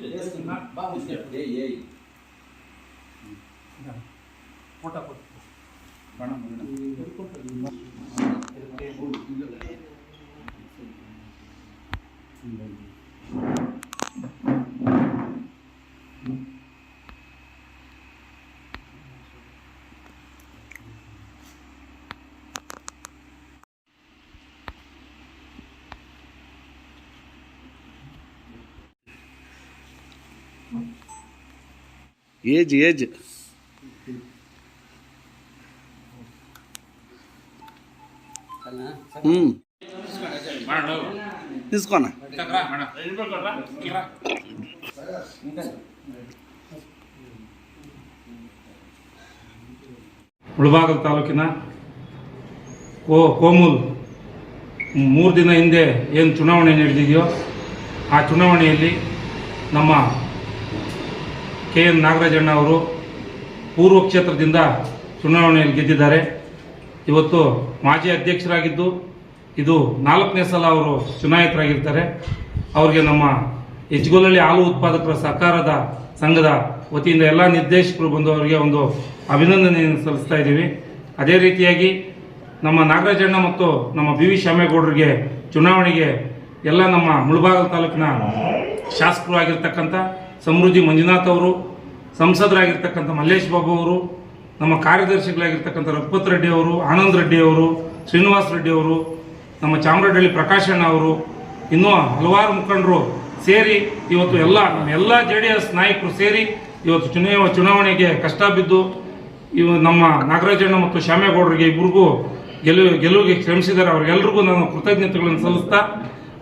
Este mar, vamos ei, ei. போட்டா போட்டு பணம் ಏಜ್ ಏಜ್. ಹ್ಞೂ ತಾಲೂಕಿನ ಕೋ, ಕೋಮೂಲ್. ಮೂರು ದಿನ ಹಿಂದೆ ಏನು ಚುನಾವಣೆ ನಡೆದಿದೆಯೋ, ಆ ಚುನಾವಣೆಯಲ್ಲಿ ನಮ್ಮ ಕೆ ಎನ್ ನಾಗರಾಜಣ್ಣ ಅವರು ಪೂರ್ವ ಕ್ಷೇತ್ರದಿಂದ ಚುನಾವಣೆಯಲ್ಲಿ ಗೆದ್ದಿದ್ದಾರೆ. ಇವತ್ತು ಮಾಜಿ ಅಧ್ಯಕ್ಷರಾಗಿದ್ದು, ಇದು ನಾಲ್ಕನೇ ಸಲ ಅವರು ಚುನಾಯಿತರಾಗಿರ್ತಾರೆ. ಅವರಿಗೆ ನಮ್ಮ ಹೆಜ್ಗೊಲ್ಲಳ್ಳಿ ಹಾಲು ಉತ್ಪಾದಕರ ಸಹಕಾರದ ಸಂಘದ ವತಿಯಿಂದ ಎಲ್ಲ ನಿರ್ದೇಶಕರು ಬಂದು ಅವರಿಗೆ ಒಂದು ಅಭಿನಂದನೆಯನ್ನು ಸಲ್ಲಿಸ್ತಾ ಇದ್ದೀವಿ. ಅದೇ ರೀತಿಯಾಗಿ ನಮ್ಮ ನಾಗರಾಜಣ್ಣ ಮತ್ತು ನಮ್ಮ ಬಿ ವಿ ಶ್ಯಾಮೇಗೌಡರಿಗೆ ಚುನಾವಣೆಗೆ ಎಲ್ಲ ನಮ್ಮ ಮುಳಬಾಗಲು ತಾಲೂಕಿನ ಶಾಸಕರು ಆಗಿರ್ತಕ್ಕಂಥ ಸಮೃದ್ಧಿ ಮಂಜುನಾಥ್ ಅವರು, ಸಂಸದರಾಗಿರ್ತಕ್ಕಂಥ ಮಲ್ಲೇಶ್ ಬಾಬು ಅವರು, ನಮ್ಮ ಕಾರ್ಯದರ್ಶಿಗಳಾಗಿರ್ತಕ್ಕಂಥ ರಘುಪತ್ ರೆಡ್ಡಿ ಅವರು, ಆನಂದ್ ರೆಡ್ಡಿ ಅವರು, ಶ್ರೀನಿವಾಸ್ ರೆಡ್ಡಿ ಅವರು, ನಮ್ಮ ಚಾಮರಾಜಹಳ್ಳಿ ಪ್ರಕಾಶಣ್ಣ ಅವರು, ಇನ್ನೂ ಹಲವಾರು ಮುಖಂಡರು ಸೇರಿ ಇವತ್ತು ಎಲ್ಲ ನಮ್ಮ ಎಲ್ಲ ಜೆ ಡಿ ಎಸ್ ನಾಯಕರು ಸೇರಿ ಇವತ್ತು ಚುನಾವ ಚುನಾವಣೆಗೆ ಕಷ್ಟ ಬಿದ್ದು ಇವು ನಮ್ಮ ನಾಗರಾಜಣ್ಣ ಮತ್ತು ಶ್ಯಾಮೇಗೌಡರಿಗೆ ಇಬ್ಬರಿಗೂ ಗೆಲುವು ಗೆಲುವಿಗೆ ಶ್ರಮಿಸಿದ್ದಾರೆ. ಅವರಿಗೆಲ್ಲರಿಗೂ ನಾನು ಕೃತಜ್ಞತೆಗಳನ್ನು ಸಲ್ಲಿಸ್ತಾ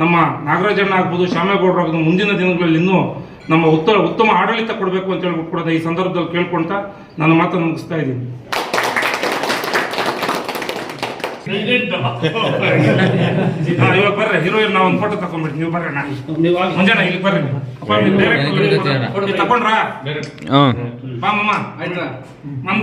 ನಮ್ಮ ನಾಗರಾಜಣ್ಣ ಆಗ್ಬೋದು ಶ್ಯಾಮೇಗೌಡರು ಆಗ್ಬೋದು ಮುಂದಿನ ದಿನಗಳಲ್ಲಿ ಇನ್ನೂ ನಮ್ಮ ಉತ್ತಮ ಉತ್ತಮ ಆಡಳಿತ ಕೊಡಬೇಕು ಅಂತ ಹೇಳ್ಬಿಟ್ಟು ಕೂಡ ಈ ಸಂದರ್ಭದಲ್ಲಿ ಕೇಳ್ಕೊಳ್ತಾ ನನ್ನ ಮಾತನ್ನು ಮುಗಿಸ್ತಾ ಇದ್ದೀನಿ. ಹಾ, ಇವಾಗ ಬರ್ರಿ ಹೀರೋಯಿನ್ ನಾವು ಒಂದು ಫೋಟೋ ತಕೊಂಡ್ಬಿಟ್ಟು ನೀವು ಬರ್ರಿ ಮುಂಜಾನೆ ಇಲ್ಲಿ ಬರ್ರಿ ತಕೊಂಡ್ರಾ ಬಾಮ್ಮ ಆಯ್ತಾ? ನಮ್ಮ